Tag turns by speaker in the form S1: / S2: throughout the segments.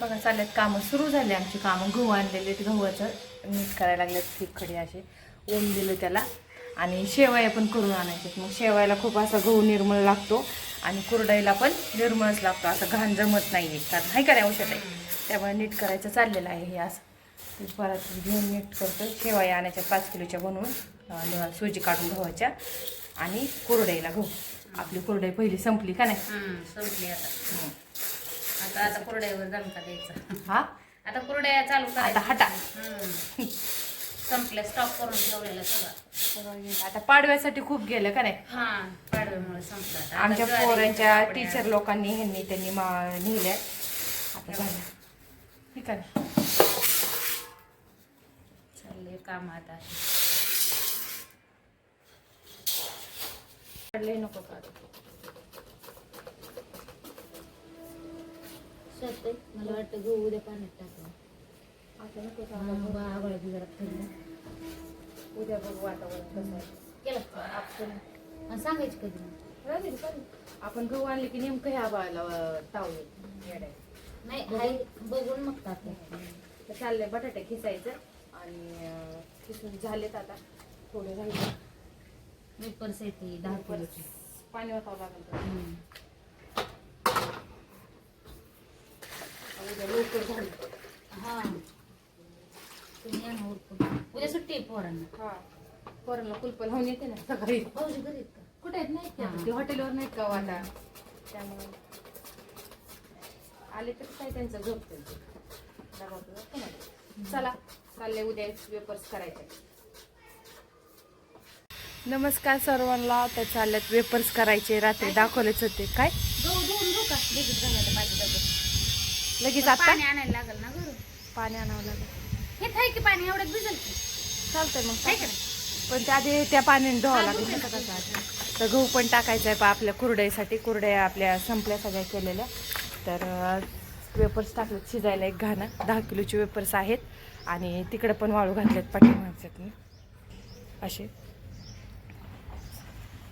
S1: बघा चालल्यात कामं. सुरू झाले आमची कामं. गहू आणलेले गव्हाचं. नीट करायला लागलेत खडी असे ऊन दिलं त्याला. आणि शेवया पण करून आणायचे मग शेवयाला खूप असा गहू निर्मळ लागतो. आणि कुरडाईला पण निर्मळच लागतो. असं घाण जमत नाही आहे कारण हाय नाही औषध आहे? त्यामुळे नीट करायचं चाललेलं आहे हे असं. परत घेऊन नीट करतो. शेवया आणायच्या पाच किलोच्या बनवून. सुजी काढून गव्हाच्या. आणि कुरडाईला गहू. आपली कुरडाई पहिली संपली का नाही?
S2: संपली आता. आता कुरड्यावर दणका द्यायचा
S1: हा
S2: आता कुरड्या चालू.
S1: आता हटा.
S2: संपल्या स्टॉप करून ठेवलेलं सगळं
S1: आता पाडव्यासाठी खूप गेलं का नाही
S2: हा पाडव्यामुळे संपलं आता. आता
S1: आमच्या
S2: ज्वारी,
S1: पोरांच्या. टीचर लोकांनी ह्यांनी त्यांनी मा नेल्या आता झालं ठीक आहे
S2: चालले काम आता
S1: काढले नको काढू.
S2: सत्य मला वाटतं गहू उद्या पाण्यात टाकलं
S1: आता नको
S2: ठेवलं
S1: उद्या बघू वातावरण कसं आहे.
S2: केलं का?
S1: आपण
S2: सांगायचं कधी? मग?
S1: राहू दे, चालेल. आपण गहू आणले की नेमकं ह्या बाळाला ताव येईल
S2: नाही हाय बघून मग टाकलं
S1: चाललंय बटाटे खिसायचं आणि खिसून झालेत आता. थोडे राहिले.
S2: वेपर्स येते दहा किलोची.
S1: पाणी वाटावं लागेल तर.
S2: हम्म.
S1: उद्या लवकर झालं
S2: हा तुम्ही या ना उरकून. उद्या सुट्टी आहे पोरांना.
S1: हा. पोरांना कुलप लावून येते ना सकाळी.
S2: भाऊजी घरी आहेत का?
S1: कुठे आहेत नाही
S2: हा.
S1: ते हॉटेलवर नाहीत का वाटा? त्यामुळे. आले तर काय त्यांचं झोपते चला चालले उद्या वेपर्स करायचे. नमस्कार सर्वांना तर चालल्यात वेपर्स करायचे. रात्री दाखवलेच होते. काय? लगेच आता?
S2: पाणी आणायला लागेल ना घरून?
S1: पाणी आणावं लागेल.
S2: हे थाय की पाणी एवढ्यात भिजल की.
S1: चालतंय मग? पण त्या आधी त्या पाण्याने धुवावं
S2: हा,
S1: लागेल. तर गहू पण टाकायचा आहे पा आपल्या कुरडईसाठी कुरड्या आपल्या संपल्या सगळ्या केलेल्या. तर वेपर्स टाकलेत शिजायला एक घाणं. दहा किलोचे वेपर्स आहेत. आणि तिकडे पण वाळू घातलेत पाठीमागच्यात मी असे.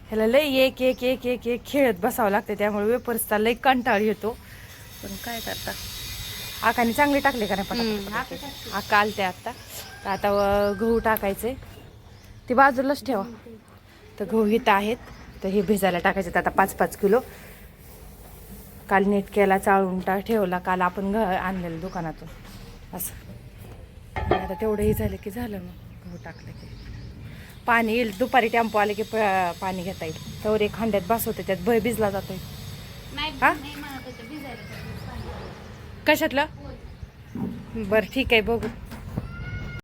S1: ह्याला लई एक एक एक एक एक खेळत बसावं लागतं त्यामुळे वेपर्सचा लई कंटाळ येतो. पण काय करता? आकाने चांगले टाकले का नाही?
S2: आका
S1: आलते आत्ता तर आता अं, गहू टाकायचे. ते बाजूलाच ठेवा. तर गहू इथं आहेत. तर हे भिजायला टाकायचे. आता पाच पाच किलो. काल नीट केला चाळून टा ठेवला. काल आपण घ आणलेलं दुकानातून. असं. आता तेवढं हे झालं की झालं मग. गहू टाकलं की. पाणी येईल. दुपारी टेम्पो आले की प- पाणी घेता येईल. तर एक खांड्यात बसवते त्यात भय भिजला जातोय.
S2: नाही
S1: हा?
S2: नाही मला त्याचं भिजायला टाकलं पाणी.
S1: कशातलं? बरं ठीक आहे बघू.